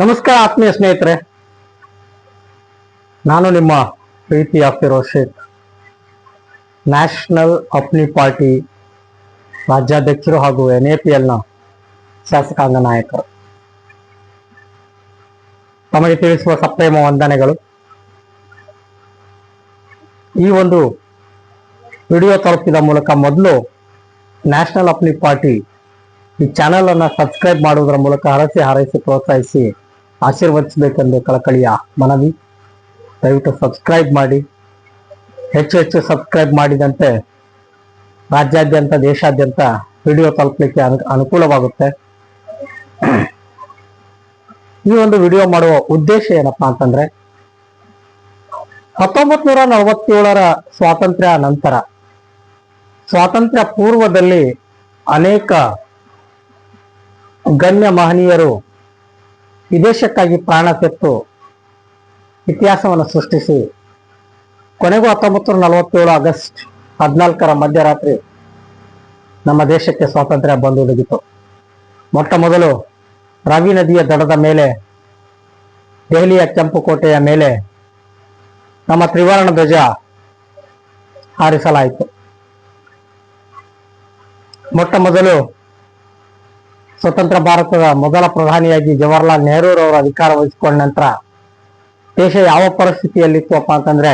ನಮಸ್ಕಾರ ಆತ್ಮೀಯ ಸ್ನೇಹಿತರೆ. ನಾನು ನಿಮ್ಮ ಪ್ರೀತಿಯ ಫಿರೋಜ್ ಶೇಖ್ ನ್ಯಾಷನಲ್ ಅಪ್ನಿ ಪಾರ್ಟಿ ರಾಜ್ಯಾಧ್ಯಕ್ಷರು ಹಾಗೂ ಎನ್ ಎ ಪಿ ಎಲ್ನ ಶಾಸಕಾಂಗ ನಾಯಕರು. ತಮಗೆ ತಿಳಿಸುವ ಸಪ್ರೇಮ ವಂದನೆಗಳು. ಈ ಒಂದು ವಿಡಿಯೋ ತಲುಪಿದ ಮೂಲಕ ಮೊದಲು ನ್ಯಾಷನಲ್ ಅಪ್ನಿ ಪಾರ್ಟಿ ಈ ಚಾನೆಲ್ ಅನ್ನ ಸಬ್ಸ್ಕ್ರೈಬ್ ಮಾಡುವುದರ ಮೂಲಕ ಹರಸಿ ಹಾರೈಸಿ ಪ್ರೋತ್ಸಾಹಿಸಿ. ಆಶೀರ್ವದಿಸಬೇಕೆಂದು ಕಳಕಳಿಯ ಮನವಿ. ದಯವಿಟ್ಟು ಸಬ್ಸ್ಕ್ರೈಬ್ ಮಾಡಿ. ಹೆಚ್ಚು ಹೆಚ್ಚು ಸಬ್ಸ್ಕ್ರೈಬ್ ಮಾಡಿದಂತೆ ರಾಜ್ಯಾದ್ಯಂತ, ದೇಶಾದ್ಯಂತ ವಿಡಿಯೋ ತಲುಪಲಿಕ್ಕೆ ಅನು, ಅನುಕೂಲವಾಗುತ್ತೆ. ಈ ಒಂದು ವಿಡಿಯೋ ಮಾಡುವ ಉದ್ದೇಶ ಏನಪ್ಪಾ ಅಂತಂದ್ರೆ ಹತ್ತೊಂಬತ್ ನೂರ ನಲವತ್ತೇಳರ ಸ್ವಾತಂತ್ರ್ಯ ನಂತರ, ಸ್ವಾತಂತ್ರ್ಯ ಪೂರ್ವದಲ್ಲಿ ಅನೇಕ ಗಣ್ಯ ಮಹನೀಯರು ವಿದೇಶಕ್ಕಾಗಿ ಪ್ರಾಣ ತೆತ್ತು ಇತಿಹಾಸವನ್ನು ಸೃಷ್ಟಿಸಿ. ಕೊನೆಗೂ ಹತ್ತೊಂಬತ್ತು ನೂರ ನಲವತ್ತೇಳು ಆಗಸ್ಟ್ ಹದಿನಾಲ್ಕರ ಮಧ್ಯರಾತ್ರಿ ನಮ್ಮ ದೇಶಕ್ಕೆ ಸ್ವಾತಂತ್ರ್ಯ ಬಂದೊದಗಿತು. ಮೊಟ್ಟ ಮೊದಲು ರಾವಿ ನದಿಯ ದಡದ ಮೇಲೆ, ದೆಹಲಿಯ ಕೆಂಪು ಕೋಟೆಯ ಮೇಲೆ ನಮ್ಮ ತ್ರಿವರ್ಣ ಧ್ವಜ ಹಾರಿಸಲಾಯಿತು. ಮೊಟ್ಟ ಮೊದಲು ಸ್ವತಂತ್ರ ಭಾರತದ ಮೊದಲ ಪ್ರಧಾನಿಯಾಗಿ ಜವಾಹರ್ಲಾಲ್ ನೆಹರೂರವರು ಅಧಿಕಾರ ವಹಿಸಿಕೊಂಡ ನಂತರ ದೇಶ ಯಾವ ಪರಿಸ್ಥಿತಿಯಲ್ಲಿತ್ತಪ್ಪ ಅಂತಂದ್ರೆ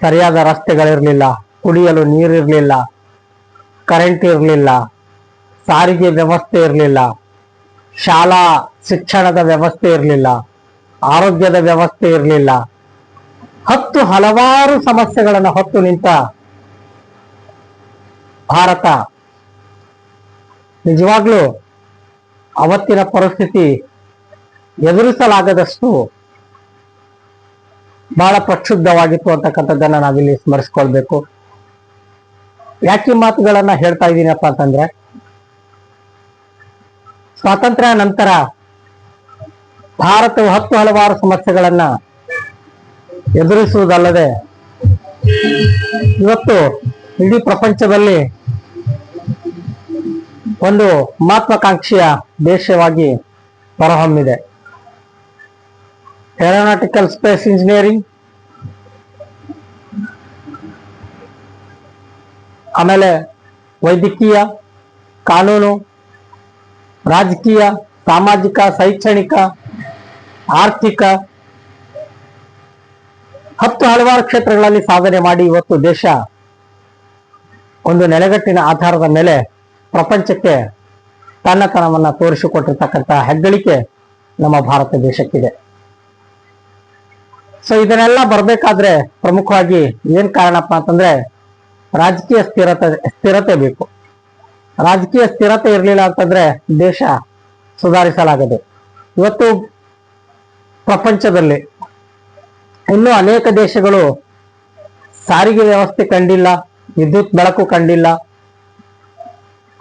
ಸರಿಯಾದ ರಸ್ತೆಗಳಿರಲಿಲ್ಲ, ಕುಡಿಯಲು ನೀರಿರಲಿಲ್ಲ ಕರೆಂಟ್ ಇರಲಿಲ್ಲ, ಸಾರಿಗೆ ವ್ಯವಸ್ಥೆ ಇರಲಿಲ್ಲ, ಶಾಲಾ ಶಿಕ್ಷಣದ ವ್ಯವಸ್ಥೆ ಇರಲಿಲ್ಲ, ಆರೋಗ್ಯದ ವ್ಯವಸ್ಥೆ ಇರಲಿಲ್ಲ, ಹತ್ತು ಹಲವಾರು ಸಮಸ್ಯೆಗಳನ್ನು ಹೊತ್ತು ನಿಂತ ಭಾರತ ನಿಜವಾಗ್ಲೂ ಅವತ್ತಿನ ಪರಿಸ್ಥಿತಿ ಎದುರಿಸಲಾಗದಷ್ಟು ಬಹಳ ಪ್ರಕ್ಷುಬ್ಧವಾಗಿತ್ತು ಅಂತಕ್ಕಂಥದ್ದನ್ನ ನಾವಿಲ್ಲಿ ಸ್ಮರಿಸ್ಕೊಳ್ಬೇಕು. ಯಾಕೆ ಮಾತುಗಳನ್ನ ಹೇಳ್ತಾ ಇದ್ದೀನಪ್ಪ ಅಂತಂದ್ರೆ, ಸ್ವಾತಂತ್ರ್ಯ ನಂತರ ಭಾರತವು ಹತ್ತು ಹಲವಾರು ಸಮಸ್ಯೆಗಳನ್ನ ಎದುರಿಸುವುದಲ್ಲದೆ ಇವತ್ತು ಇಡೀ ಪ್ರಪಂಚದಲ್ಲಿ ಒಂದು ಮಹತ್ವಾಕಾಂಕ್ಷೆಯ ದೇಶವಾಗಿ ಹೊರಹೊಮ್ಮಿದೆ. ಏರೋನಾಟಿಕಲ್ ಸ್ಪೇಸ್ ಇಂಜಿನಿಯರಿಂಗ್ ಆಮೇಲೆ ವೈದ್ಯಕೀಯ, ಕಾನೂನು, ರಾಜಕೀಯ, ಸಾಮಾಜಿಕ, ಶೈಕ್ಷಣಿಕ, ಆರ್ಥಿಕ ಹತ್ತು ಹಲವಾರು ಕ್ಷೇತ್ರಗಳಲ್ಲಿ ಸಾಧನೆ ಮಾಡಿ ಇವತ್ತು ದೇಶ ಒಂದು ನೆಲೆಗಟ್ಟಿನ ಆಧಾರದ ಮೇಲೆ ಪ್ರಪಂಚಕ್ಕೆ ತನ್ನತನವನ್ನು ತೋರಿಸಿಕೊಟ್ಟಿರ್ತಕ್ಕಂಥ ಹೆಗ್ಗಳಿಕೆ ನಮ್ಮ ಭಾರತ ದೇಶಕ್ಕಿದೆ. ಸೊ ಇದನ್ನೆಲ್ಲ ಬರಬೇಕಾದ್ರೆ ಪ್ರಮುಖವಾಗಿ ಏನ್ ಕಾರಣಪ್ಪ ಅಂತಂದ್ರೆ ರಾಜಕೀಯ ಸ್ಥಿರತೆ ಸ್ಥಿರತೆ ಬೇಕು. ರಾಜಕೀಯ ಸ್ಥಿರತೆ ಇರಲಿಲ್ಲ ಅಂತಂದ್ರೆ ದೇಶ ಸುಧಾರಿಸಲಾಗದು. ಇವತ್ತು ಪ್ರಪಂಚದಲ್ಲಿ ಇನ್ನೂ ಅನೇಕ ದೇಶಗಳು ಸಾರಿಗೆ ವ್ಯವಸ್ಥೆ ಕಂಡಿಲ್ಲ, ವಿದ್ಯುತ್ ಬೆಳಕು ಕಂಡಿಲ್ಲ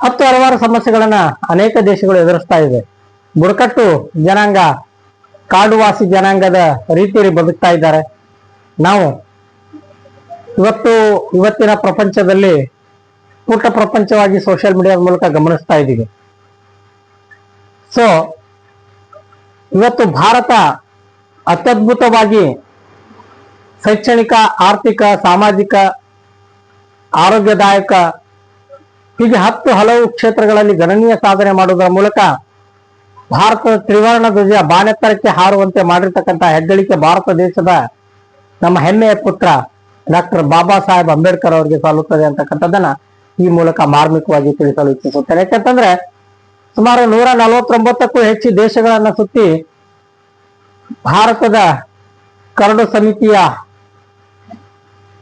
ಹತ್ತು ಹಲವಾರು ಸಮಸ್ಯೆಗಳನ್ನ ಅನೇಕ ದೇಶಗಳು ಎದುರಿಸ್ತಾ ಇದೆ. ಬುಡಕಟ್ಟು ಜನಾಂಗ, ಕಾಡುವಾಸಿ ಜನಾಂಗದ ರೀತಿಯಲ್ಲಿ ಬದುಕ್ತಾ ಇದ್ದಾರೆ. ನಾವು ಇವತ್ತು ಇವತ್ತಿನ ಪ್ರಪಂಚದಲ್ಲಿ ಪುಟ್ಟ ಪ್ರಪಂಚವಾಗಿ ಸೋಷಿಯಲ್ ಮೀಡಿಯಾದ ಮೂಲಕ ಗಮನಿಸ್ತಾ ಇದ್ದೀವಿ. ಸೊ ಇವತ್ತು ಭಾರತ ಅತ್ಯದ್ಭುತವಾಗಿ ಶೈಕ್ಷಣಿಕ, ಆರ್ಥಿಕ, ಸಾಮಾಜಿಕ, ಆರೋಗ್ಯದಾಯಕ ಹೀಗೆ ಹತ್ತು ಹಲವು ಕ್ಷೇತ್ರಗಳಲ್ಲಿ ಗಣನೀಯ ಸಾಧನೆ ಮಾಡುವುದರ ಮೂಲಕ ಭಾರತದ ತ್ರಿವರ್ಣ ಧ್ವಜ ಬಾನೆತ್ತರಕ್ಕೆ ಹಾರುವಂತೆ ಮಾಡಿರ್ತಕ್ಕಂಥ ಹೆಗ್ಗಳಿಕೆ ಭಾರತ ದೇಶದ ನಮ್ಮ ಹೆಮ್ಮೆಯ ಪುತ್ರ ಡಾಕ್ಟರ್ ಬಾಬಾ ಸಾಹೇಬ್ ಅಂಬೇಡ್ಕರ್ ಅವರಿಗೆ ಸಲ್ಲುತ್ತದೆ ಅಂತಕ್ಕಂಥದ್ದನ್ನ ಈ ಮೂಲಕ ಮಾರ್ಮಿಕವಾಗಿ ತಿಳಿಸಲು ಇಚ್ಛಿಸುತ್ತೇನೆ. ಯಾಕಂತಂದ್ರೆ ಸುಮಾರು ನೂರ ನಲವತ್ತೊಂಬತ್ತಕ್ಕೂ ಹೆಚ್ಚು ದೇಶಗಳನ್ನ ಸುತ್ತಿ ಭಾರತದ ಕರಡು ಸಮಿತಿಯ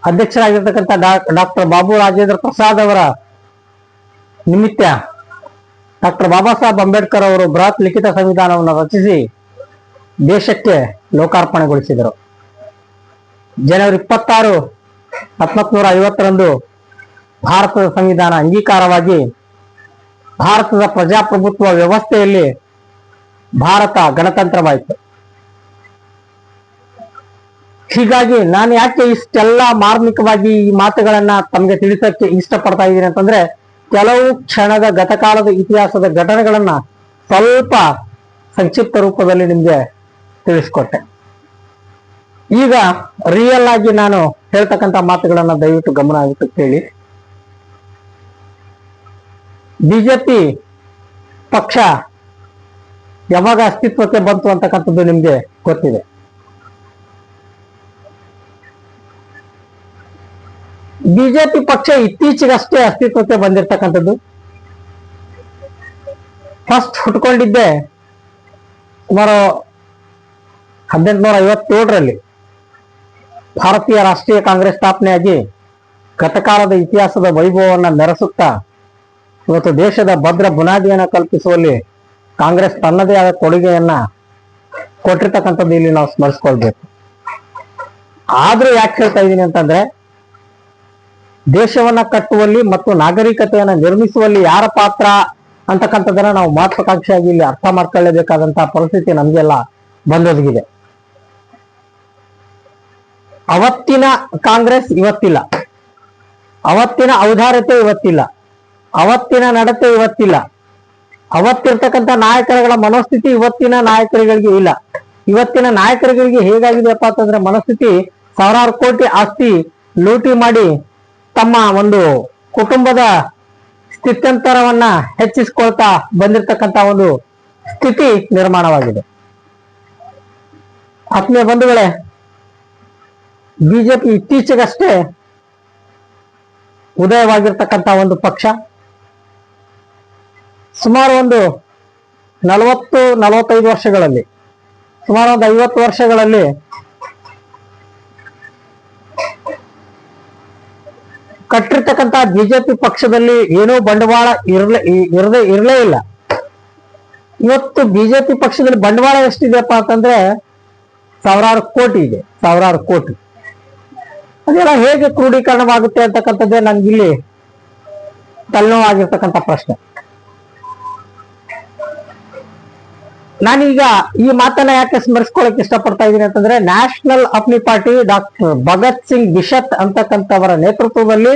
ಅಧ್ಯಕ್ಷರಾಗಿರ್ತಕ್ಕಂಥ ಡಾಕ್ಟರ್ ಬಾಬು ರಾಜೇಂದ್ರ ಪ್ರಸಾದ್ ಅವರ ನಿಮಿತ್ತ ಡಾಕ್ಟರ್ ಬಾಬಾ ಸಾಹೇಬ್ ಅಂಬೇಡ್ಕರ್ ಅವರು ಬೃಹತ್ ಲಿಖಿತ ಸಂವಿಧಾನವನ್ನು ರಚಿಸಿ ದೇಶಕ್ಕೆ ಲೋಕಾರ್ಪಣೆಗೊಳಿಸಿದರು. ಜನವರಿ ಇಪ್ಪತ್ತಾರು ಹತ್ತೊಂಬತ್ತು ಐವತ್ತರಂದು ಭಾರತದ ಸಂವಿಧಾನ ಅಂಗೀಕಾರವಾಗಿ ಭಾರತದ ಪ್ರಜಾಪ್ರಭುತ್ವ ವ್ಯವಸ್ಥೆಯಲ್ಲಿ ಭಾರತ ಗಣತಂತ್ರವಾಯಿತು. ಹೀಗಾಗಿ ನಾನು ಯಾಕೆ ಇಷ್ಟೆಲ್ಲ ಮಾರ್ಮಿಕವಾಗಿ ಈ ಮಾತುಗಳನ್ನ ತಮಗೆ ತಿಳಿಸಕ್ಕೆ ಇಷ್ಟಪಡ್ತಾ ಇದ್ದೀನಿ ಅಂತಂದ್ರೆ ಕೆಲವು ಕ್ಷಣದ ಗತಕಾಲದ ಇತಿಹಾಸದ ಘಟನೆಗಳನ್ನ ಸ್ವಲ್ಪ ಸಂಕ್ಷಿಪ್ತ ರೂಪದಲ್ಲಿ ನಿಮ್ಗೆ ತಿಳಿಸ್ಕೊಟ್ಟೆ. ಈಗ ರಿಯಲ್ ಆಗಿ ನಾನು ಹೇಳ್ತಕ್ಕಂಥ ಮಾತುಗಳನ್ನ ದಯವಿಟ್ಟು ಗಮನ ಕೇಳಿ. ಬಿಜೆಪಿ ಪಕ್ಷ ಯಾವಾಗ ಅಸ್ತಿತ್ವಕ್ಕೆ ಬಂತು ಅಂತಕ್ಕಂಥದ್ದು ನಿಮ್ಗೆ ಗೊತ್ತಿದೆ. ಬಿಜೆಪಿ ಪಕ್ಷ ಇತ್ತೀಚೆಗಷ್ಟೇ ಅಸ್ತಿತ್ವಕ್ಕೆ ಬಂದಿರತಕ್ಕಂಥದ್ದು. ಫಸ್ಟ್ ಹುಟ್ಕೊಂಡಿದ್ದೆ ಸುಮಾರು ಹದಿನೆಂಟುನೂರ ಐವತ್ತೇಳರಲ್ಲಿ ಭಾರತೀಯ ರಾಷ್ಟ್ರೀಯ ಕಾಂಗ್ರೆಸ್ ಸ್ಥಾಪನೆಯಾಗಿ ಗತಕಾಲದ ಇತಿಹಾಸದ ವೈಭವವನ್ನು ಮೆರೆಸುತ್ತಾ ಇವತ್ತು ದೇಶದ ಭದ್ರ ಬುನಾದಿಯನ್ನು ಕಲ್ಪಿಸುವಲ್ಲಿ ಕಾಂಗ್ರೆಸ್ ತನ್ನದೇ ಆದ ಕೊಡುಗೆಯನ್ನ ಕೊಟ್ಟಿರ್ತಕ್ಕಂಥದ್ದು ಇಲ್ಲಿ ನಾವು ಸ್ಮರಿಸ್ಕೊಳ್ಬೇಕು. ಆದ್ರೂ ಯಾಕೆ ಹೇಳ್ತಾ ಇದ್ದೀನಿ ಅಂತಂದ್ರೆ ದೇಶವನ್ನ ಕಟ್ಟುವಲ್ಲಿ ಮತ್ತು ನಾಗರಿಕತೆಯನ್ನ ನಿರ್ಮಿಸುವಲ್ಲಿ ಯಾರ ಪಾತ್ರ ಅಂತಕ್ಕಂಥದ್ದನ್ನ ನಾವು ಮಹತ್ವಾಕಾಂಕ್ಷೆಯಾಗಿ ಇಲ್ಲಿ ಅರ್ಥ ಮಾಡ್ಕೊಳ್ಳೇಬೇಕಾದಂತಹ ಪರಿಸ್ಥಿತಿ ನಮಗೆಲ್ಲ ಬಂದೊದಗಿದೆ. ಅವತ್ತಿನ ಕಾಂಗ್ರೆಸ್ ಇವತ್ತಿಲ್ಲ. ಅವತ್ತಿನ ಔದಾರ್ಯತೆ ಇವತ್ತಿಲ್ಲ. ಅವತ್ತಿನ ನಡತೆ ಇವತ್ತಿಲ್ಲ. ಅವತ್ತಿರ್ತಕ್ಕಂಥ ನಾಯಕರುಗಳ ಮನೋಸ್ಥಿತಿ ಇವತ್ತಿನ ನಾಯಕರುಗಳಿಗೆ ಇಲ್ಲ. ಇವತ್ತಿನ ನಾಯಕರುಗಳಿಗೆ ಹೇಗಾಗಿದೆಯಪ್ಪ ಅಂತಂದ್ರೆ ಮನಸ್ಥಿತಿ ಸಾವಿರಾರು ಕೋಟಿ ಆಸ್ತಿ ಲೂಟಿ ಮಾಡಿ ತಮ್ಮ ಒಂದು ಕುಟುಂಬದ ಸ್ಥಿತ್ಯಂತರವನ್ನ ಹೆಚ್ಚಿಸಿಕೊಳ್ತಾ ಬಂದಿರತಕ್ಕಂತ ಒಂದು ಸ್ಥಿತಿ ನಿರ್ಮಾಣವಾಗಿದೆ. ಆತ್ಮೀಯ ಬಂಧುಗಳೇ, ಬಿಜೆಪಿ ಇತ್ತೀಚೆಗಷ್ಟೇ ಉದಯವಾಗಿರ್ತಕ್ಕಂತ ಒಂದು ಪಕ್ಷ. ಸುಮಾರು ಒಂದು ನಲವತ್ತು, ನಲವತ್ತೈದು ವರ್ಷಗಳಲ್ಲಿ, ಸುಮಾರು ಒಂದು ಐವತ್ತು ವರ್ಷಗಳಲ್ಲಿ ಕಟ್ಟಿರ್ತಕ್ಕಂಥ ಬಿಜೆಪಿ ಪಕ್ಷದಲ್ಲಿ ಏನೋ ಬಂಡವಾಳ ಇರಲೇ ಇರದೇ ಇರಲೇ ಇಲ್ಲ. ಇವತ್ತು ಬಿಜೆಪಿ ಪಕ್ಷದಲ್ಲಿ ಬಂಡವಾಳ ಎಷ್ಟಿದೆಯಪ್ಪ ಅಂತಂದ್ರೆ ಸಾವಿರಾರು ಕೋಟಿ ಇದೆ. ಸಾವಿರಾರು ಕೋಟಿ. ಅದೆಲ್ಲ ಹೇಗೆ ಕ್ರೋಢೀಕರಣವಾಗುತ್ತೆ ಅಂತಕ್ಕಂಥದ್ದೇ ನನ್ಗಿಲ್ಲಿ ತಲೆನೋವಾಗಿರ್ತಕ್ಕಂಥ ಪ್ರಶ್ನೆ. ನಾನೀಗ ಈ ಮಾತನ್ನ ಯಾಕೆ ಸ್ಮರಿಸ್ಕೊಳಕ್ ಇಷ್ಟಪಡ್ತಾ ಇದ್ದೀನಿ ಅಂತಂದ್ರೆ national Apni party doctor Bhagat Singh Bishat ಅಂತಕ್ಕಂಥವರ ನೇತೃತ್ವದಲ್ಲಿ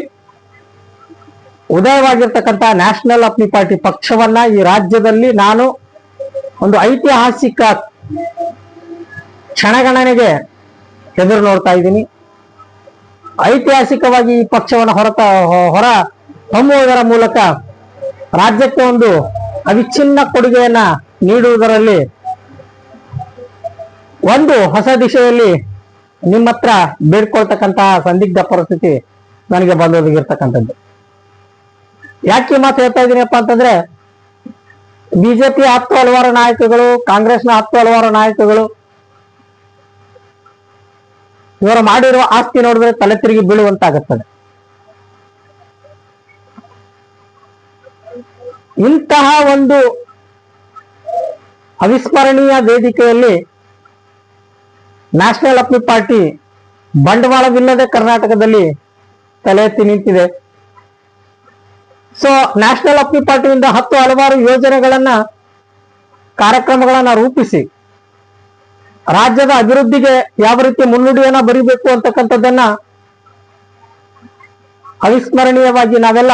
ಉದಯವಾಗಿರ್ತಕ್ಕಂಥ ನ್ಯಾಷನಲ್ ಅಪ್ನಿ ಪಾರ್ಟಿ ಪಕ್ಷವನ್ನ ಈ ರಾಜ್ಯದಲ್ಲಿ ನಾನು ಒಂದು ಐತಿಹಾಸಿಕ ಕ್ಷಣಗಣನೆಗೆ ಎದುರು ನೋಡ್ತಾ ಇದ್ದೀನಿ. ಐತಿಹಾಸಿಕವಾಗಿ ಈ ಪಕ್ಷವನ್ನು ಹೊರತ ಹೊರ ಹೊಮ್ಮುವುದರ ಮೂಲಕ ರಾಜ್ಯಕ್ಕೆ ಒಂದು ಅವಿಚ್ಛಿನ್ನ ಕೊಡುಗೆಯನ್ನ ನೀಡುವುದರಲ್ಲಿ ಒಂದು ಹೊಸ ದಿಶೆಯಲ್ಲಿ ನಿಮ್ಮ ಹತ್ರ ಬೇಡ್ಕೊಳ್ತಕ್ಕಂತಹ ಸಂದಿಗ್ಧ ಪರಿಸ್ಥಿತಿ ನನಗೆ ಬಂದೊದಗಿರ್ತಕ್ಕಂಥದ್ದು. ಯಾಕೆ ಮಾತು ಹೇಳ್ತಾ ಇದ್ದೀನಪ್ಪ ಅಂತಂದ್ರೆ, ಬಿಜೆಪಿ ಹತ್ತು ಹಲವಾರು ನಾಯಕಗಳು, ಕಾಂಗ್ರೆಸ್ನ ಹತ್ತು ಹಲವಾರು ನಾಯಕಗಳು ಇವರು ಮಾಡಿರುವ ಆಸ್ತಿ ನೋಡಿದ್ರೆ ತಲೆ ತಿರುಗಿ ಬೀಳುವಂತಾಗುತ್ತದೆ. ಇಂತಹ ಒಂದು ಅವಿಸ್ಮರಣೀಯ ವೇದಿಕೆಯಲ್ಲಿ ನ್ಯಾಷನಲ್ ಅಪ್ಲಿ ಪಾರ್ಟಿ ಬಂಡವಾಳವಿಲ್ಲದೆ ಕರ್ನಾಟಕದಲ್ಲಿ ತಲೆ ಎತ್ತಿ ನಿಂತಿದೆ. ಸೊ ನ್ಯಾಷನಲ್ ಅಪ್ಲಿ ಪಾರ್ಟಿಯಿಂದ ಹತ್ತು ಹಲವಾರು ಯೋಜನೆಗಳನ್ನ, ಕಾರ್ಯಕ್ರಮಗಳನ್ನ ರೂಪಿಸಿ, ರಾಜ್ಯದ ಅಭಿವೃದ್ಧಿಗೆ ಯಾವ ರೀತಿ ಮುನ್ನುಡಿಯನ್ನ ಬರೀಬೇಕು ಅಂತಕ್ಕಂಥದ್ದನ್ನ ಅವಿಸ್ಮರಣೀಯವಾಗಿ ನಾವೆಲ್ಲ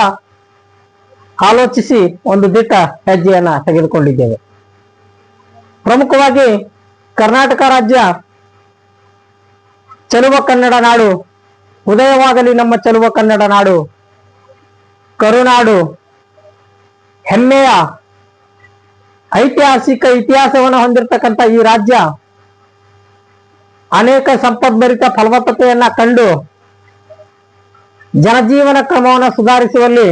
ಆಲೋಚಿಸಿ ಒಂದು ದಿಟ್ಟ ಹೆಜ್ಜೆಯನ್ನ ತೆಗೆದುಕೊಂಡಿದ್ದೇವೆ. ಪ್ರಮುಖವಾಗಿ ಕರ್ನಾಟಕ ರಾಜ್ಯ, ಚಲುವ ಕನ್ನಡ ನಾಡು, ಉದಯವಾಗಲಿ ನಮ್ಮ ಚಲುವ ಕನ್ನಡ ನಾಡು, ಕರುನಾಡು, ಹೆಮ್ಮೆಯ ಐತಿಹಾಸಿಕ ಇತಿಹಾಸವನ್ನು ಹೊಂದಿರತಕ್ಕಂಥ ಈ ರಾಜ್ಯ, ಅನೇಕ ಸಂಪದ್ಭರಿತ ಫಲವತ್ತತೆಯನ್ನ ಕಂಡು ಜನಜೀವನ ಕ್ರಮವನ್ನು ಸುಧಾರಿಸುವಲ್ಲಿ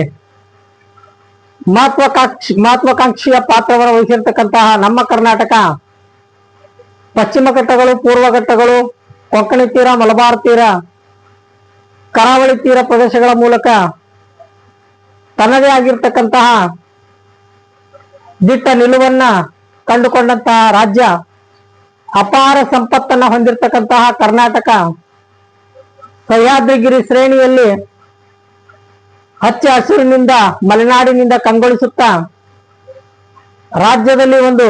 ಮಹತ್ವಾಕಾಂಕ್ಷಿ ಮಹತ್ವಾಕಾಂಕ್ಷಿಯ ಪಾತ್ರವನ್ನು ವಹಿಸಿರ್ತಕ್ಕಂತಹ ನಮ್ಮ ಕರ್ನಾಟಕ, ಪಶ್ಚಿಮ ಘಟ್ಟಗಳು, ಪೂರ್ವ ಘಟ್ಟಗಳು, ಕೊಂಕಣಿ ತೀರ, ಮಲಬಾರ್ ತೀರ, ಕರಾವಳಿ ತೀರ ಪ್ರದೇಶಗಳ ಮೂಲಕ ತನ್ನದೇ ಆಗಿರ್ತಕ್ಕಂತಹ ದಿಟ್ಟ ನಿಲುವನ್ನ ಕಂಡುಕೊಂಡಂತಹ ರಾಜ್ಯ, ಅಪಾರ ಸಂಪತ್ತನ್ನ ಹೊಂದಿರತಕ್ಕಂತಹ ಕರ್ನಾಟಕ, ಸಹ್ಯಾದ್ರಿಗಿರಿ ಶ್ರೇಣಿಯಲ್ಲಿ ಹಚ್ಚ ಹಸಿರಿನಿಂದ, ಮಲೆನಾಡಿನಿಂದ ಕಂಗೊಳಿಸುತ್ತಾ ರಾಜ್ಯದಲ್ಲಿ ಒಂದು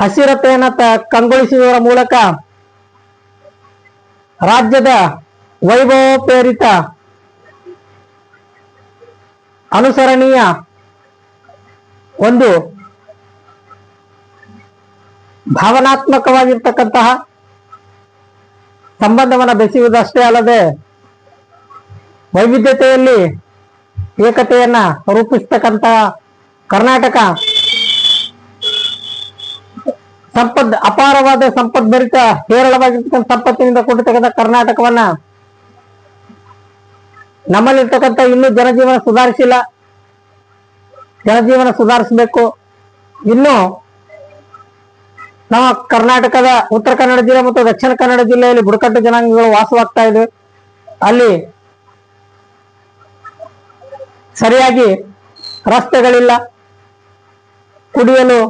ಹಸಿರತೆಯನ್ನ ಕಂಗೊಳಿಸುವುದರ ಮೂಲಕ ರಾಜ್ಯದ ವೈಭವೋಪೇರಿತ ಅನುಸರಣೀಯ ಒಂದು ಭಾವನಾತ್ಮಕವಾಗಿರ್ತಕ್ಕಂತಹ ಸಂಬಂಧವನ್ನು ಬೆಸೆಯುವುದಷ್ಟೇ ಅಲ್ಲದೆ ವೈವಿಧ್ಯತೆಯಲ್ಲಿ ಏಕತೆಯನ್ನ ರೂಪಿಸ್ತಕ್ಕಂತ ಕರ್ನಾಟಕ ಸಂಪದ್, ಅಪಾರವಾದ ಸಂಪದ್ಭರಿತ ಹೇರಳವಾಗಿರ್ತಕ್ಕಂಥ ಸಂಪತ್ತಿನಿಂದ ಕೂಡಿರ್ತಕ್ಕಂಥ ಕರ್ನಾಟಕವನ್ನ ನಮ್ಮಲ್ಲಿರ್ತಕ್ಕಂಥ ಇನ್ನೂ ಜನಜೀವನ ಸುಧಾರಿಸಿಲ್ಲ. ಜನಜೀವನ ಸುಧಾರಿಸಬೇಕು. ಇನ್ನು ನಮ್ಮ ಕರ್ನಾಟಕದ ಉತ್ತರ ಕನ್ನಡ ಜಿಲ್ಲೆ ಮತ್ತು ದಕ್ಷಿಣ ಕನ್ನಡ ಜಿಲ್ಲೆಯಲ್ಲಿ ಬುಡಕಟ್ಟು ಜನಾಂಗಗಳು ವಾಸವಾಗ್ತಾ ಇದೆ. ಅಲ್ಲಿ ಸರಿಯಾಗಿ ರಸ್ತೆಗಳಿಲ್ಲ. ಕುಡಿಯಲು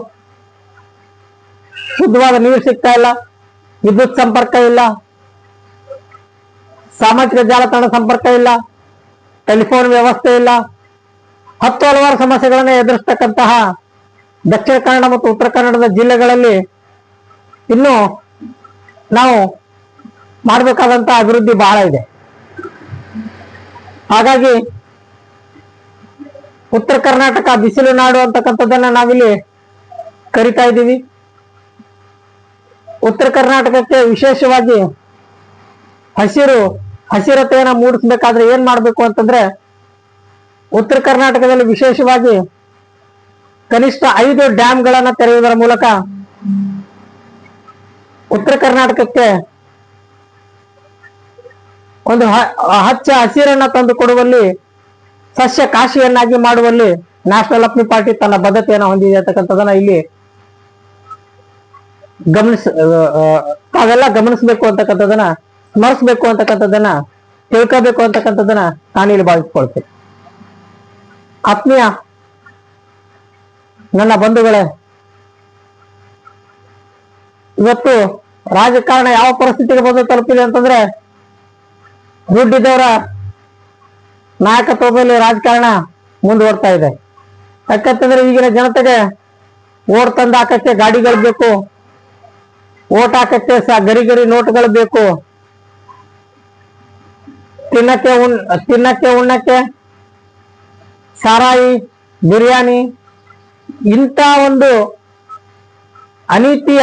ಶುದ್ಧವಾದ ನೀರು ಸಿಗ್ತಾ ಇಲ್ಲ. ವಿದ್ಯುತ್ ಸಂಪರ್ಕ ಇಲ್ಲ. ಸಾಮಾಜಿಕ ಜಾಲತಾಣ ಸಂಪರ್ಕ ಇಲ್ಲ. ಟೆಲಿಫೋನ್ ವ್ಯವಸ್ಥೆ ಇಲ್ಲ. ಹತ್ತು ಹಲವಾರು ಸಮಸ್ಯೆಗಳನ್ನು ಎದುರಿಸ್ತಕ್ಕಂತಹ ದಕ್ಷಿಣ ಕನ್ನಡ ಮತ್ತು ಉತ್ತರ ಕನ್ನಡದ ಜಿಲ್ಲೆಗಳಲ್ಲಿ ಇನ್ನು ನಾವು ಮಾಡಬೇಕಾದಂತಹ ಅಭಿವೃದ್ಧಿ ಬಹಳ ಇದೆ. ಹಾಗಾಗಿ ಉತ್ತರ ಕರ್ನಾಟಕ, ಬಿಸಿಲು ನಾಡು ಅಂತಕ್ಕಂಥದ್ದನ್ನ ನಾವಿಲ್ಲಿ ಕರಿತಾ ಇದ್ದೀವಿ. ಉತ್ತರ ಕರ್ನಾಟಕಕ್ಕೆ ವಿಶೇಷವಾಗಿ ಹಸಿರು, ಹಸಿರತೆಯನ್ನ ಮೂಡಿಸ್ಬೇಕಾದ್ರೆ ಏನ್ ಮಾಡ್ಬೇಕು ಅಂತಂದ್ರೆ, ಉತ್ತರ ಕರ್ನಾಟಕದಲ್ಲಿ ವಿಶೇಷವಾಗಿ ಕನಿಷ್ಠ ಐದು ಡ್ಯಾಮ್ಗಳನ್ನ ತೆರೆಯುವುದರ ಮೂಲಕ ಉತ್ತರ ಕರ್ನಾಟಕಕ್ಕೆ ಒಂದು ಹಚ್ಚ ಹಸಿರನ್ನ ತಂದು ಕೊಡುವಲ್ಲಿ ಸಸ್ಯ ಕಾಶಿಯನ್ನಾಗಿ ಮಾಡುವಲ್ಲಿ ನ್ಯಾಷನಲ್ ಅಪ್ನಿ ಪಾರ್ಟಿ ತನ್ನ ಬದ್ಧತೆಯನ್ನು ಹೊಂದಿದೆ ಅಂತಕ್ಕಂಥದನ್ನ ಇಲ್ಲಿ ಗಮನಿಸ ತಾವೆಲ್ಲ ಗಮನಿಸಬೇಕು ಅಂತಕ್ಕಂಥದನ್ನ ಸ್ಮರಿಸಬೇಕು ಅಂತಕ್ಕಂಥದ್ದನ್ನ, ತಿಳ್ಕೋಬೇಕು ನಾನು ಇಲ್ಲಿ ಭಾವಿಸ್ಕೊಳ್ತೇನೆ. ಆತ್ಮೀಯ ನನ್ನ ಬಂಧುಗಳೇ, ಇವತ್ತು ರಾಜಕಾರಣ ಯಾವ ಪರಿಸ್ಥಿತಿಗೆ ಬಂದು ತಲುಪಿದೆ ಅಂತಂದ್ರೆ, ದುಡ್ಡಿದ್ದವರ ನಾಯಕತ್ವದಲ್ಲಿ ರಾಜಕಾರಣ ಮುಂದುವರ್ತಾ ಇದೆ. ಯಾಕಂತಂದ್ರೆ ಈಗಿನ ಜನತೆಗೆ ಓಟ್ ತಂದು ಹಾಕಕ್ಕೆ ಗಾಡಿಗಳು ಬೇಕು, ಓಟ್ ಹಾಕಕ್ಕೆ ಗರಿ ಗರಿ ನೋಟ್ಗಳು ಬೇಕು. ತಿನ್ನಕ್ಕೆ ಉಣ್, ತಿನ್ನಕ್ಕೆ ಉಣ್ಣಕ್ಕೆ ಸಾರಾಯಿ, ಬಿರಿಯಾನಿ, ಇಂಥ ಒಂದು ಅನೀತಿಯ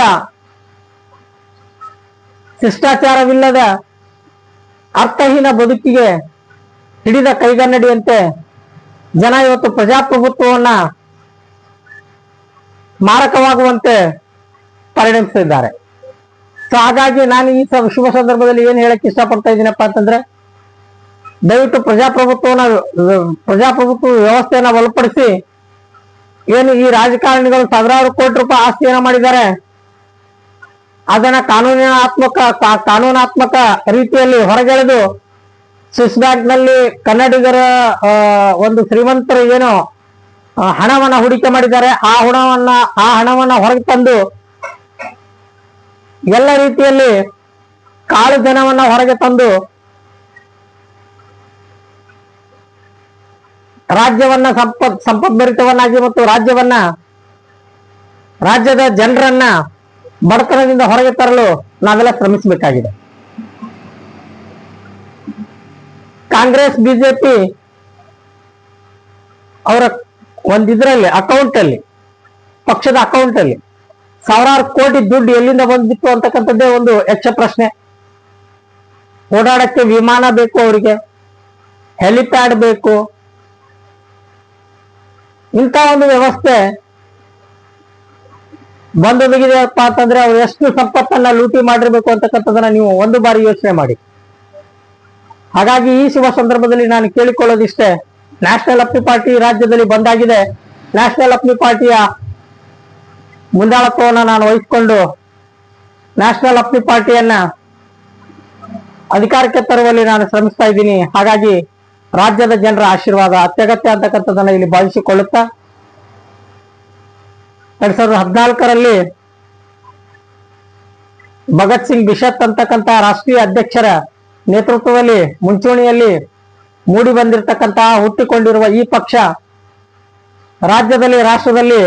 ಶಿಷ್ಟಾಚಾರವಿಲ್ಲದ ಅರ್ಥಹೀನ ಬದುಕಿಗೆ ಹಿಡಿದ ಕೈಗನ್ನಡಿಯಂತೆ ಜನ ಇವತ್ತು ಪ್ರಜಾಪ್ರಭುತ್ವವನ್ನ ಮಾರಕವಾಗುವಂತೆ ಪರಿಣಮಿಸಿದ್ದಾರೆ. ಸೊ ಹಾಗಾಗಿ ನಾನು ಈ ಶುಭ ಸಂದರ್ಭದಲ್ಲಿ ಏನ್ ಹೇಳಕ್ ಇಷ್ಟಪಡ್ತಾ ಇದ್ದೀನಪ್ಪ ಅಂತಂದ್ರೆ, ದಯವಿಟ್ಟು ಪ್ರಜಾಪ್ರಭುತ್ವನ, ಪ್ರಜಾಪ್ರಭುತ್ವ ವ್ಯವಸ್ಥೆಯನ್ನ ಬಲಪಡಿಸಿ, ಏನು ಈ ರಾಜಕಾರಣಿಗಳು ಸಾವಿರಾರು ಕೋಟಿ ರೂಪಾಯಿ ಆಸ್ತಿಯನ್ನ ಮಾಡಿದ್ದಾರೆ, ಅದನ್ನ ಕಾನೂನಾತ್ಮಕ ಕಾನೂನಾತ್ಮಕ ರೀತಿಯಲ್ಲಿ ಹೊರಗೆಳೆದು ಸ್ವಿಸ್ ಬ್ಯಾಂಕ್ನಲ್ಲಿ ಕನ್ನಡಿಗರ ಒಂದು ಶ್ರೀಮಂತರು ಏನು ಹಣವನ್ನ ಹೂಡಿಕೆ ಮಾಡಿದ್ದಾರೆ. ಆ ಹಣವನ್ನ ಆ ಹಣವನ್ನ ಹೊರಗೆ ತಂದು ಎಲ್ಲ ರೀತಿಯಲ್ಲಿ ಕಾಳು ಜನವನ್ನ ಹೊರಗೆ ತಂದು ರಾಜ್ಯವನ್ನ ಸಂಪತ್ ಸಂಪದ್ಭರಿತವನ್ನಾಗಿ ಮತ್ತು ರಾಜ್ಯವನ್ನ, ರಾಜ್ಯದ ಜನರನ್ನ ಬಡತನದಿಂದ ಹೊರಗೆ ತರಲು ನಾವೆಲ್ಲ ಶ್ರಮಿಸಬೇಕಾಗಿದೆ. ಕಾಂಗ್ರೆಸ್, ಬಿಜೆಪಿ ಅವರ ಒಂದಿದ್ರಲ್ಲಿ ಅಕೌಂಟ್ ಅಲ್ಲಿ, ಪಕ್ಷದ ಅಕೌಂಟ್ ಅಲ್ಲಿ ಸಾವಿರಾರು ಕೋಟಿ ದುಡ್ಡು ಎಲ್ಲಿಂದ ಬಂದಿತ್ತು ಅಂತಕ್ಕಂಥದ್ದೇ ಒಂದು ಹೆಚ್ಚ ಪ್ರಶ್ನೆ. ಓಡಾಡಕ್ಕೆ ವಿಮಾನ ಬೇಕು ಅವರಿಗೆ, ಹೆಲಿಪ್ಯಾಡ್ ಬೇಕು. ಇಂಥ ಒಂದು ವ್ಯವಸ್ಥೆ ಬಂದು ಮುಗಿದೆಯಪ್ಪ ಅಂತಂದ್ರೆ ಅವ್ರು ಎಷ್ಟು ಸಂಪತ್ತನ್ನ ಲೂಟಿ ಮಾಡಿರ್ಬೇಕು ಅಂತಕ್ಕಂಥದ್ದನ್ನ ನೀವು ಒಂದು ಬಾರಿ ಯೋಚನೆ ಮಾಡಿ. ಹಾಗಾಗಿ ಈ ಶುಭ ಸಂದರ್ಭದಲ್ಲಿ ನಾನು ಕೇಳಿಕೊಳ್ಳೋದಿಷ್ಟೇ ನ್ಯಾಷನಲ್ ಅಪ್ನಿ ಪಾರ್ಟಿ ರಾಜ್ಯದಲ್ಲಿ ಬಂದಾಗಿದೆ. ನ್ಯಾಷನಲ್ ಅಪ್ನಿ ಪಾರ್ಟಿಯ ಮುಂದಾಳತ್ವವನ್ನು ನಾನು ವಹಿಸಿಕೊಂಡು ನ್ಯಾಷನಲ್ ಅಪ್ನಿ ಪಾರ್ಟಿಯನ್ನ ಅಧಿಕಾರಕ್ಕೆ ತರುವಲ್ಲಿ ನಾನು ಶ್ರಮಿಸ್ತಾ ಇದ್ದೀನಿ. ಹಾಗಾಗಿ ರಾಜ್ಯದ ಜನರ ಆಶೀರ್ವಾದ ಅತ್ಯಗತ್ಯ ಅಂತಕ್ಕಂಥದ್ದನ್ನು ಇಲ್ಲಿ ಭಾವಿಸಿಕೊಳ್ಳುತ್ತಾ, ಎರಡ್ ಸಾವಿರದ ಹದಿನಾಲ್ಕರಲ್ಲಿ ಭಗತ್ ಸಿಂಗ್ ಬಿಷತ್ ಅಂತಕ್ಕಂಥ ರಾಷ್ಟ್ರೀಯ ಅಧ್ಯಕ್ಷರ ನೇತೃತ್ವದಲ್ಲಿ ಮುಂಚೂಣಿಯಲ್ಲಿ ಮೂಡಿ ಬಂದಿರತಕ್ಕಂತಹ ಹುಟ್ಟಿಕೊಂಡಿರುವ ಈ ಪಕ್ಷ ರಾಜ್ಯದಲ್ಲಿ, ರಾಷ್ಟ್ರದಲ್ಲಿ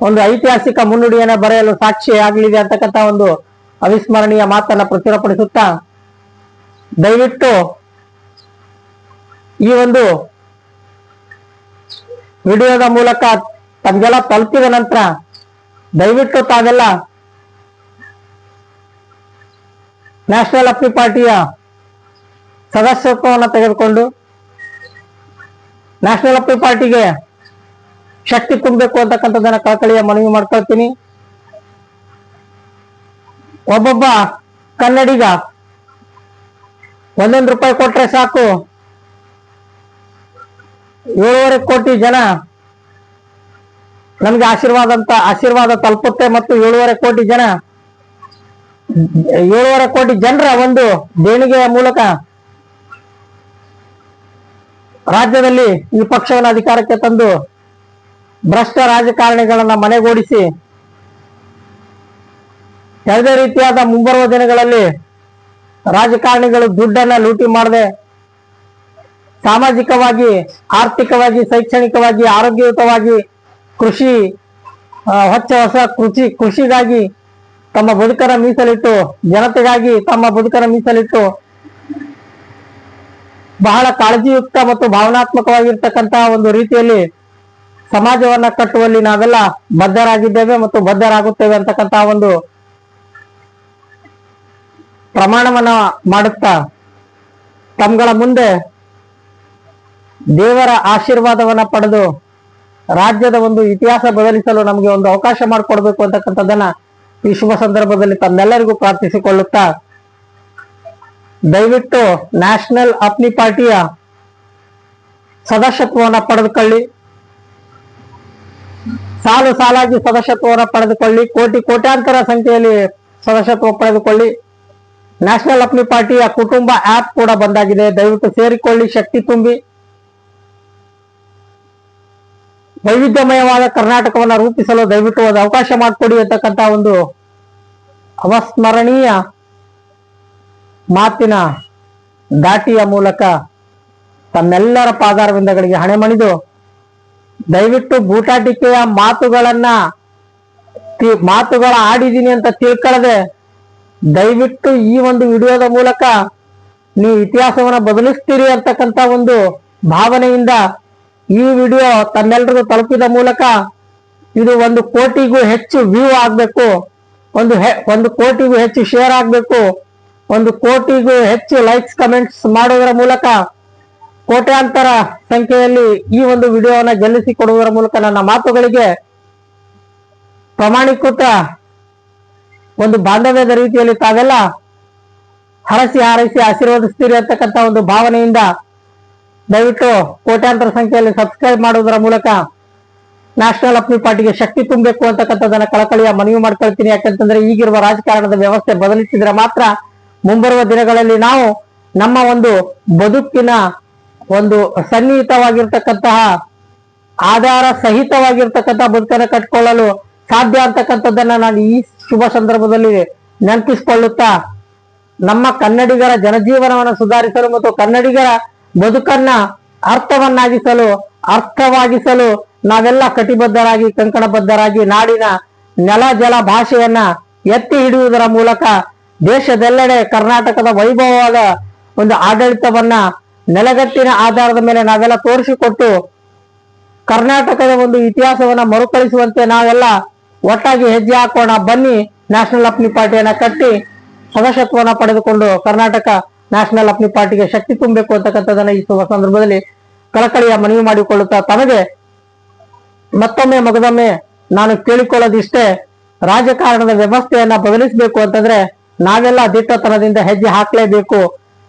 ಒಂದು ಐತಿಹಾಸಿಕ ಮುನ್ನುಡಿಯನ್ನು ಬರೆಯಲು ಸಾಕ್ಷಿ ಆಗಲಿದೆ ಅಂತಕ್ಕಂಥ ಒಂದು ಅವಿಸ್ಮರಣೀಯ ಮಾತನ್ನ ಪ್ರಚುರಪಡಿಸುತ್ತಾ ದಯವಿಟ್ಟು ಈ ಒಂದು ವಿಡಿಯೋದ ಮೂಲಕ ತಮಗೆಲ್ಲ ತಲುಪಿದ ನಂತರ ದಯವಿಟ್ಟು ತಾವೆಲ್ಲ ನ್ಯಾಷನಲ್ ಅಪ್ಪಿ ಪಾರ್ಟಿಯ ಸದಸ್ಯತ್ವವನ್ನು ತೆಗೆದುಕೊಂಡು ನ್ಯಾಷನಲ್ ಅಪ್ಪಿ ಪಾರ್ಟಿಗೆ ಶಕ್ತಿ ತುಂಬಬೇಕು ಅಂತಕ್ಕಂಥದ್ದನ್ನ ಕಳಕಳಿಯ ಮನವಿ ಮಾಡ್ಕೊಳ್ತೀನಿ. ಒಬ್ಬೊಬ್ಬ ಕನ್ನಡಿಗ ಒಂದೊಂದು ರೂಪಾಯಿ ಕೊಟ್ರೆ ಸಾಕು. ಏಳೂವರೆ ಕೋಟಿ ಜನ ನಮ್ಗೆ ಆಶೀರ್ವಾದ ಅಂತ ಆಶೀರ್ವಾದ ತಲುಪುತ್ತೆ ಮತ್ತು ಏಳುವರೆ ಕೋಟಿ ಜನ, ಏಳುವರೆ ಕೋಟಿ ಜನರ ಒಂದು ದೇಣಿಗೆಯ ಮೂಲಕ ರಾಜ್ಯದಲ್ಲಿ ಈ ಪಕ್ಷವನ್ನು ಅಧಿಕಾರಕ್ಕೆ ತಂದು ಭ್ರಷ್ಟ ರಾಜಕಾರಣಿಗಳನ್ನ ಮನೆಗೂಡಿಸಿ ಯಾವುದೇ ರೀತಿಯಾದ ಮುಂಬರುವ ದಿನಗಳಲ್ಲಿ ರಾಜಕಾರಣಿಗಳು ದುಡ್ಡನ್ನ ಲೂಟಿ ಮಾಡದೆ ಸಾಮಾಜಿಕವಾಗಿ, ಆರ್ಥಿಕವಾಗಿ, ಶೈಕ್ಷಣಿಕವಾಗಿ, ಆರೋಗ್ಯಯುತವಾಗಿ ಕೃಷಿ ಹೊಚ್ಚ ಹೊಸ ಕೃಷಿ, ಕೃಷಿಗಾಗಿ ತಮ್ಮ ಬದುಕನ್ನ ಮೀಸಲಿಟ್ಟು, ಜನತೆಗಾಗಿ ತಮ್ಮ ಬದುಕನ್ನ ಮೀಸಲಿಟ್ಟು ಬಹಳ ಕಾಳಜಿಯುಕ್ತ ಮತ್ತು ಭಾವನಾತ್ಮಕವಾಗಿರ್ತಕ್ಕಂತಹ ಒಂದು ರೀತಿಯಲ್ಲಿ ಸಮಾಜವನ್ನ ಕಟ್ಟುವಲ್ಲಿ ನಾವೆಲ್ಲ ಬದ್ಧರಾಗಿದ್ದೇವೆ ಮತ್ತು ಬದ್ಧರಾಗುತ್ತೇವೆ ಅಂತಕ್ಕಂತಹ ಒಂದು ಪ್ರಮಾಣವನ್ನ ಮಾಡುತ್ತಾ ತಮ್ಗಳ ಮುಂದೆ ದೇವರ ಆಶೀರ್ವಾದವನ್ನ ಪಡೆದು ರಾಜ್ಯದ ಒಂದು ಇತಿಹಾಸ ಬದಲಿಸಲು ನಮಗೆ ಒಂದು ಅವಕಾಶ ಮಾಡಿಕೊಡ್ಬೇಕು ಅಂತಕ್ಕಂಥದ್ದನ್ನ ಈ ಶುಭ ಸಂದರ್ಭದಲ್ಲಿ ತಮ್ಮೆಲ್ಲರಿಗೂ ಪ್ರಾರ್ಥಿಸಿಕೊಳ್ಳುತ್ತಾ ದಯವಿಟ್ಟು ನ್ಯಾಷನಲ್ ಅಪ್ನಿ ಪಾರ್ಟಿಯ ಸದಸ್ಯತ್ವವನ್ನು ಪಡೆದುಕೊಳ್ಳಿ. ಸಾಲು ಸಾಲಾಗಿ ಸದಸ್ಯತ್ವವನ್ನು ಪಡೆದುಕೊಳ್ಳಿ. ಕೋಟಿ ಕೋಟ್ಯಾಂತರ ಸಂಖ್ಯೆಯಲ್ಲಿ ಸದಸ್ಯತ್ವ ಪಡೆದುಕೊಳ್ಳಿ. ನ್ಯಾಷನಲ್ ಅಪ್ನಿ ಪಾರ್ಟಿಯ ಕುಟುಂಬ ಆಪ್ ಕೂಡ ಬಂದಾಗಿದೆ. ದಯವಿಟ್ಟು ಸೇರಿಕೊಳ್ಳಿ. ಶಕ್ತಿ ತುಂಬಿ. ವೈವಿಧ್ಯಮಯವಾದ ಕರ್ನಾಟಕವನ್ನು ರೂಪಿಸಲು ದಯವಿಟ್ಟು ಒಂದು ಅವಕಾಶ ಮಾಡಿಕೊಡಿ ಅಂತಕ್ಕಂಥ ಒಂದು ಅವಸ್ಮರಣೀಯ ಮಾತಿನ ದಾಟಿಯ ಮೂಲಕ ತಮ್ಮೆಲ್ಲರ ಪಾದಾರವಿಂದಗಳಿಗೆ ಹಣೆ ಮಣಿದು ದಯವಿಟ್ಟು ಬೂಟಾಟಿಕೆಯ ಮಾತುಗಳನ್ನ ಮಾತುಗಳ ಆಡಿದೀನಿ ಅಂತ ತಿಳ್ಕೊಳ್ಳದೆ ದಯವಿಟ್ಟು ಈ ಒಂದು ವಿಡಿಯೋದ ಮೂಲಕ ನೀವು ಇತಿಹಾಸವನ್ನ ಬದಲಿಸ್ತೀರಿ ಅಂತಕ್ಕಂಥ ಒಂದು ಭಾವನೆಯಿಂದ ಈ ವಿಡಿಯೋ ತಮ್ಮೆಲ್ಲರಿಗೂ ತಲುಪಿದ ಮೂಲಕ ಇದು ಒಂದು ಕೋಟಿಗೂ ಹೆಚ್ಚು ವ್ಯೂ ಆಗಬೇಕು. ಒಂದು ಒಂದು ಕೋಟಿಗೂ ಹೆಚ್ಚು ಶೇರ್ ಆಗ್ಬೇಕು. ಒಂದು ಕೋಟಿಗೂ ಹೆಚ್ಚು ಲೈಕ್ಸ್ ಕಮೆಂಟ್ಸ್ ಮಾಡೋದರ ಮೂಲಕ ಕೋಟ್ಯಾಂತರ ಸಂಖ್ಯೆಯಲ್ಲಿ ಈ ಒಂದು ವಿಡಿಯೋವನ್ನ ಗೆಲ್ಲಿಸಿ ಕೊಡುವುದರ ಮೂಲಕ ನನ್ನ ಮಾತುಗಳಿಗೆ ಪ್ರಮಾಣೀಕೃತ ಒಂದು ಬಾಂಧವ್ಯದ ರೀತಿಯಲ್ಲಿ ತಾವೆಲ್ಲ ಹರಸಿ ಹಾರೈಸಿ ಆಶೀರ್ವದಿಸ್ತೀರಿ ಅಂತಕ್ಕಂಥ ಒಂದು ಭಾವನೆಯಿಂದ ದಯವಿಟ್ಟು ಕೋಟ್ಯಾಂತರ ಸಂಖ್ಯೆಯಲ್ಲಿ ಸಬ್ಸ್ಕ್ರೈಬ್ ಮಾಡುವುದರ ಮೂಲಕ ನ್ಯಾಷನಲ್ ಅಪ್ನಿ ಪಾರ್ಟಿಗೆ ಶಕ್ತಿ ತುಂಬಬೇಕು ಅಂತಕ್ಕಂಥದ್ದನ್ನ ಕಳಕಳಿಯ ಮನವಿ ಮಾಡ್ಕೊಳ್ತೀನಿ. ಯಾಕಂತಂದ್ರೆ ಈಗಿರುವ ರಾಜಕಾರಣದ ವ್ಯವಸ್ಥೆ ಬದಲಿಸಿದ್ರೆ ಮಾತ್ರ ಮುಂಬರುವ ದಿನಗಳಲ್ಲಿ ನಾವು ನಮ್ಮ ಒಂದು ಬದುಕಿನ ಒಂದು ಸನ್ನಿಹಿತವಾಗಿರ್ತಕ್ಕಂತಹ ಆಧಾರ ಸಹಿತವಾಗಿರ್ತಕ್ಕಂತಹ ಬದುಕನ್ನು ಕಟ್ಕೊಳ್ಳಲು ಸಾಧ್ಯ ಅಂತಕ್ಕಂಥದ್ದನ್ನ ನಾನು ಈ ಶುಭ ಸಂದರ್ಭದಲ್ಲಿ ನೆನಪಿಸಿಕೊಳ್ಳುತ್ತಾ, ನಮ್ಮ ಕನ್ನಡಿಗರ ಜನಜೀವನವನ್ನು ಸುಧಾರಿಸಲು ಮತ್ತು ಕನ್ನಡಿಗರ ಬದುಕನ್ನ ಅರ್ಥವನ್ನಾಗಿಸಲು, ಅರ್ಥವಾಗಿಸಲು ನಾವೆಲ್ಲ ಕಟಿಬದ್ಧರಾಗಿ, ಕಂಕಣಬದ್ಧರಾಗಿ ನಾಡಿನ ನೆಲ, ಜಲ, ಭಾಷೆಯನ್ನ ಎತ್ತಿ ಹಿಡಿಯುವುದರ ಮೂಲಕ ದೇಶದೆಲ್ಲೆಡೆ ಕರ್ನಾಟಕದ ವೈಭವವಾದ ಒಂದು ಆಡಳಿತವನ್ನ ನೆಲಗಟ್ಟಿನ ಆಧಾರದ ಮೇಲೆ ನಾವೆಲ್ಲ ತೋರಿಸಿಕೊಟ್ಟು ಕರ್ನಾಟಕದ ಒಂದು ಇತಿಹಾಸವನ್ನ ಮರುಕಳಿಸುವಂತೆ ನಾವೆಲ್ಲ ಒಟ್ಟಾಗಿ ಹೆಜ್ಜೆ ಹಾಕೋಣ, ಬನ್ನಿ ನ್ಯಾಷನಲ್ ಅಪ್ನಿ ಪಾರ್ಟಿಯನ್ನ ಕಟ್ಟಿ ಸದಸ್ಯತ್ವವನ್ನ ಪಡೆದುಕೊಂಡು ಕರ್ನಾಟಕ ನ್ಯಾಷನಲ್ ಅಪ್ನಿ ಪಾರ್ಟಿಗೆ ಶಕ್ತಿ ತುಂಬಬೇಕು ಅಂತಕ್ಕಂಥದ್ದನ್ನ ಈ ಶುಭ ಸಂದರ್ಭದಲ್ಲಿ ಕಳಕಳಿಯ ಮನವಿ ಮಾಡಿಕೊಳ್ಳುತ್ತಾ ತಮಗೆ ಮತ್ತೊಮ್ಮೆ ಮಗದೊಮ್ಮೆ ನಾನು ಕೇಳಿಕೊಳ್ಳೋದಿಷ್ಟೇ ರಾಜಕಾರಣದ ವ್ಯವಸ್ಥೆಯನ್ನ ಬದಲಿಸಬೇಕು ಅಂತಂದ್ರೆ ನಾವೆಲ್ಲ ದಿಟ್ಟತನದಿಂದ ಹೆಜ್ಜೆ ಹಾಕಲೇಬೇಕು.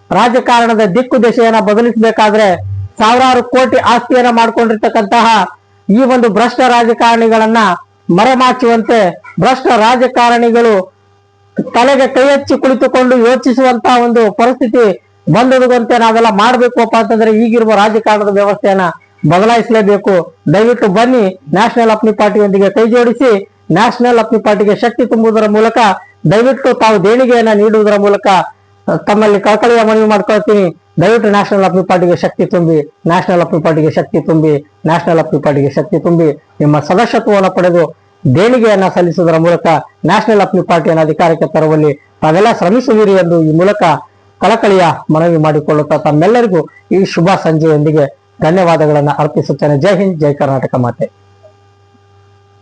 ರಾಜಕಾರಣದ ದಿಕ್ಕು ದಿಶೆಯನ್ನ ಬದಲಿಸಬೇಕಾದ್ರೆ ಸಾವಿರಾರು ಕೋಟಿ ಆಸ್ತಿಯನ್ನ ಮಾಡ್ಕೊಂಡಿರ್ತಕ್ಕಂತಹ ಈ ಒಂದು ಭ್ರಷ್ಟ ರಾಜಕಾರಣಿಗಳನ್ನ ಮರೆಮಾಚುವಂತೆ ಭ್ರಷ್ಟ ರಾಜಕಾರಣಿಗಳು ತಲೆಗೆ ಕೈ ಹಚ್ಚಿ ಕುಳಿತುಕೊಂಡು ಯೋಚಿಸುವಂತಹ ಒಂದು ಪರಿಸ್ಥಿತಿ ಬಂದೊದಗುವಂತೆ ನಾವೆಲ್ಲ ಮಾಡ್ಬೇಕಪ್ಪ ಅಂತಂದ್ರೆ ಈಗಿರುವ ರಾಜಕಾರಣದ ವ್ಯವಸ್ಥೆಯನ್ನ ಬದಲಾಯಿಸಲೇಬೇಕು. ದಯವಿಟ್ಟು ಬನ್ನಿ ನ್ಯಾಷನಲ್ ಅಪ್ನಿ ಪಾರ್ಟಿಯೊಂದಿಗೆ ಕೈ ಜೋಡಿಸಿ ನ್ಯಾಷನಲ್ ಅಪ್ನಿ ಪಾರ್ಟಿಗೆ ಶಕ್ತಿ ತುಂಬುವುದರ ಮೂಲಕ ದಯವಿಟ್ಟು ತಾವು ದೇಣಿಗೆಯನ್ನ ನೀಡುವುದರ ಮೂಲಕ ತಮ್ಮಲ್ಲಿ ಕಳಕಳಿಯ ಮನವಿ ಮಾಡ್ಕೊಳ್ತೀನಿ. ದಯವಿಟ್ಟು ನ್ಯಾಷನಲ್ ಅಪ್ಪಿ ಪಾರ್ಟಿಗೆ ಶಕ್ತಿ ತುಂಬಿ ನ್ಯಾಷನಲ್ ಅಪ್ಪಿ ಪಾರ್ಟಿಗೆ ಶಕ್ತಿ ತುಂಬಿ ನ್ಯಾಷನಲ್ ಅಪ್ಪಿ ಪಾರ್ಟಿಗೆ ಶಕ್ತಿ ತುಂಬಿ ನಿಮ್ಮ ಸದಸ್ಯತ್ವವನ್ನು ಪಡೆದು ದೇಣಿಗೆಯನ್ನ ಸಲ್ಲಿಸುವುದರ ಮೂಲಕ ನ್ಯಾಷನಲ್ ಅಪ್ಪಿ ಪಾರ್ಟಿಯನ್ನು ಅಧಿಕಾರಕ್ಕೆ ತರುವಲ್ಲಿ ತಾವೆಲ್ಲ ಶ್ರಮಿಸುವಿರಿ ಎಂದು ಈ ಮೂಲಕ ಕಳಕಳಿಯ ಮನವಿ ಮಾಡಿಕೊಳ್ಳುತ್ತಾ ತಮ್ಮೆಲ್ಲರಿಗೂ ಈ ಶುಭ ಸಂಜೆಯೊಂದಿಗೆ ಧನ್ಯವಾದಗಳನ್ನು ಅರ್ಪಿಸುತ್ತೇನೆ. ಜೈ ಹಿಂದ್, ಜೈ ಕರ್ನಾಟಕ ಮಾತೆ.